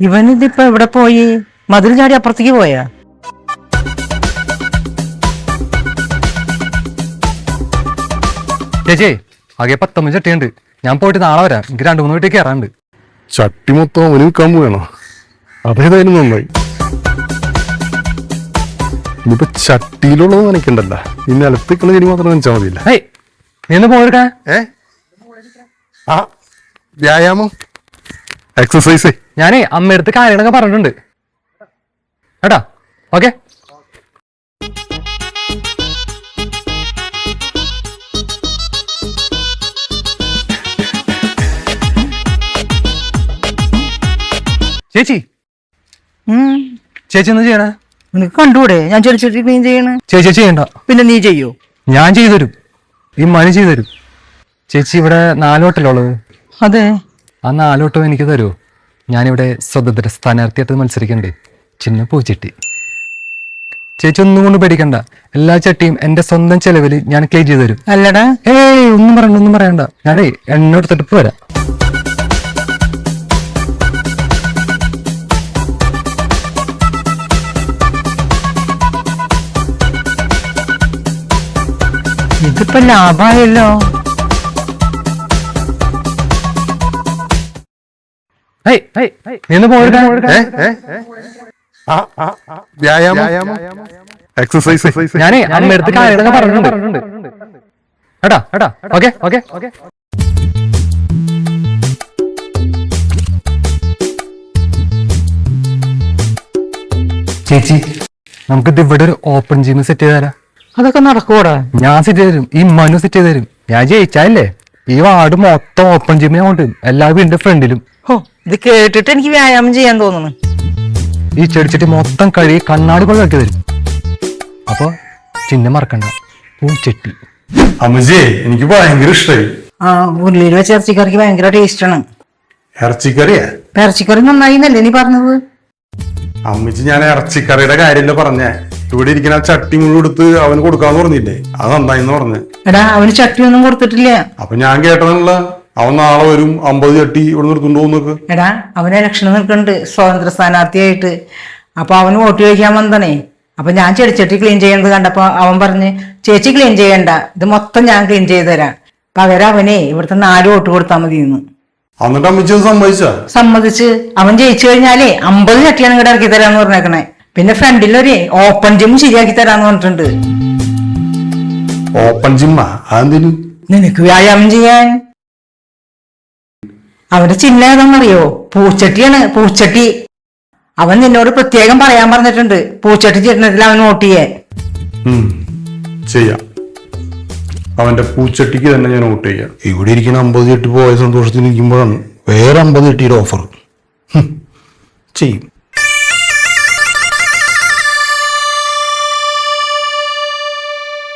ഇവനിതിപ്പോ എവിടെ പോയി? മതിൽ ചാടി അപ്പുറത്തേക്ക് പോയാ? ചേച്ചി ആകെ പത്തൊമ്പത് ചട്ടിയുണ്ട്. ഞാൻ പോയിട്ട് നാളെ വരാം. എനിക്ക് രണ്ടു മൂന്ന് വീട്ടിൽ കയറാണ്ട് ചട്ടി മൊത്തം അവന് കമ്പ് വേണോ? അതേതായാലും നന്നായി. ഇനിയിപ്പോ ചട്ടിയിലുള്ളത് നനയ്ക്കണ്ടല്ല. ഈ നിലത്തേക്കുള്ള ചെടി മാത്രം നനച്ചാൽ മതിയില്ല? ഏയ് നീ ഒന്ന് പോയെടുക്കാൻ. ഏ? ആ വ്യായാമം. എക്സസൈസ് ഞാനേ അമ്മയടുത്ത് കാര്യങ്ങളൊക്കെ പറഞ്ഞിട്ടുണ്ട്. കേട്ടാ? ഓക്കെ? ചേച്ചി. ചേച്ചി എന്താ ചെയ്യണേ? നിനക്ക് കണ്ടുകൂടെ? ഞാൻ ചെടിച്ചട്ടി ക്ലീൻ ചെയ്യണ്. ചേച്ചി ചെയ്യണ്ട. പിന്നെ നീ ചെയ്യോ? ഞാൻ ചെയ്തു തരും ഈ മണി ചെയ്തു തരും ചേച്ചി ഇവിടെ നാലോട്ടല്ലുള്ളത് അതെ. ആ നാലോട്ടം എനിക്ക് തരുമോ ഞാനിവിടെ സ്വതന്ത്ര സ്ഥാനാർത്ഥിയായിട്ട് മത്സരിക്കണ്ടേ ചിന്ന പൂച്ചട്ടി. ചേച്ചി ഒന്നും കൊണ്ട് പേടിക്കണ്ട. എല്ലാ ചട്ടിയും എന്റെ സ്വന്തം ചെലവിൽ ഞാൻ ക്ലീൻ ചെയ്തു തരും. അല്ലടാ. ഏയ് ഒന്നും പറയണ്ട ഒന്നും പറയണ്ട. ഞാനേ എണ്ണ എടുത്തിട്ട് ഇപ്പൊ വരാം ഇതിപ്പോ ലാഭായല്ലോ. വ്യായാമം. എക്സസൈസ് ഞാനേ അമ്മയടുത്ത് കാര്യങ്ങളൊക്കെ പറഞ്ഞിട്ടുണ്ട്. കേട്ടാ കേട്ടാ. Okay okay. ഓക്കെ ചേച്ചി നമുക്കിത് ഇവിടെ ഒരു ഓപ്പൺ ജിം സെറ്റ് ചെയ്ത് തരാം. അതൊക്കെ നടക്കൂടാ ഞാൻ സെറ്റ് ചെയ്ത് തരും. ഈ മനു സെറ്റ് ചെയ്ത് തരും. ഞാൻ ജയിച്ചാലേ ഈ വാർഡ് മൊത്തം ഓപ്പൺ ജിമ്മിനെ കൊണ്ടുവരും എല്ലാവരും വീടിന്റെ ഫ്രണ്ടിലും ഹോ ഇത് കേട്ടിട്ട് എനിക്ക് വ്യായാമം ചെയ്യാൻ തോന്നുന്നു. ഈ ചെടിച്ചട്ടി മൊത്തം കഴുകി കണ്ണാടി പോലെ ഇറക്കി തരും. അപ്പൊ ചിഹ്നം മറക്കണ്ട. പൂച്ചട്ടി. അമ്മജേ എനിക്ക് ഭയങ്കര ഇഷ്ടമായി ആ ഉരുളിയിൽ വെച്ച ഇറച്ചിക്കറിക്ക് ഭയങ്കര ടേസ്റ്റ് ആണ്. ഇറച്ചിക്കറിയാ? ഇറച്ചിക്കറി നന്നായി എന്നല്ലേ നീ പറഞ്ഞത്? അമ്മച്ചി ഞാൻ ഇറച്ചിക്കറിയുടെ കാര്യമല്ല പറഞ്ഞേ. ഇവിടെ ഇരിക്കുന്ന ചട്ടി മുഴുവൻ എടുത്ത് അവന് കൊടുക്കാന്ന് പറഞ്ഞില്ലേ? അത് നന്നായി പറഞ്ഞേ. എടാ അവന് ചട്ടിയൊന്നും കൊടുത്തിട്ടില്ല. അപ്പൊ ഞാൻ കേട്ടതല്ല അവൻ നാളെ വരും അമ്പത് ചട്ടി ഇവിടെ നിർത്തുണ്ടോ നോക്ക് എടാ അവനെ ഇലക്ഷന് നിൽക്കുന്നുണ്ട് സ്വതന്ത്ര സ്ഥാനാർത്ഥിയായിട്ട്. അപ്പൊ അവന് വോട്ട് ചോദിക്കാൻ വന്നതണേ. അപ്പൊ ഞാൻ ചെടിച്ചട്ടി ക്ലീൻ ചെയ്യുന്നത് കണ്ടപ്പോ അവൻ പറഞ്ഞ് ചേച്ചി ക്ലീൻ ചെയ്യണ്ട ഇത് മൊത്തം ഞാൻ ക്ലീൻ ചെയ്ത് തരാം. പകരം അവനെ ഇവിടുത്തെ നാല് വോട്ട് കൊടുത്താൽ മതി എന്ന്. എന്നിട്ട് അമ്മച്ചി അത് സമ്മതിച്ച? സമ്മതിച്ച് അവൻ ജയിച്ചു കഴിഞ്ഞാലേ അമ്പത് ചട്ടിയാണ് ഇങ്ങോട്ട് ഇറക്കി തരാന്ന് പറഞ്ഞേക്കണേ. പിന്നെ ഫ്രണ്ടിലൊരു ഓപ്പൺ ജിം ശരിയാക്കി തരാന്ന് പറഞ്ഞിട്ടുണ്ട്. ഓപ്പൺ ജിമ്മാ അതെന്തിനു? നിനക്ക് വ്യായാമം ചെയ്യാൻ. അവന്റെ ചിഹ്നം ഏതാണെന്നറിയോ? പൂച്ചട്ടിയാണ് പൂച്ചട്ടി. അവൻ നിന്നോട് പ്രത്യേകം പറയാൻ പറഞ്ഞിട്ടുണ്ട്. പൂച്ചട്ടി ചിഹ്നത്തിൽ അവൻ വോട്ട് ചെയ്യാം. അവന്റെ പൂച്ചട്ടിക്ക് തന്നെ ഞാൻ വോട്ട് ചെയ്യാം. ഇവിടെ ഇരിക്കുന്ന അമ്പത് ചെട്ടി പോയ സന്തോഷത്തിൽ ഇരിക്കുമ്പോഴാണ് വേറെ അമ്പത് ചട്ടിയുടെ ഓഫർ ചെയ്യും.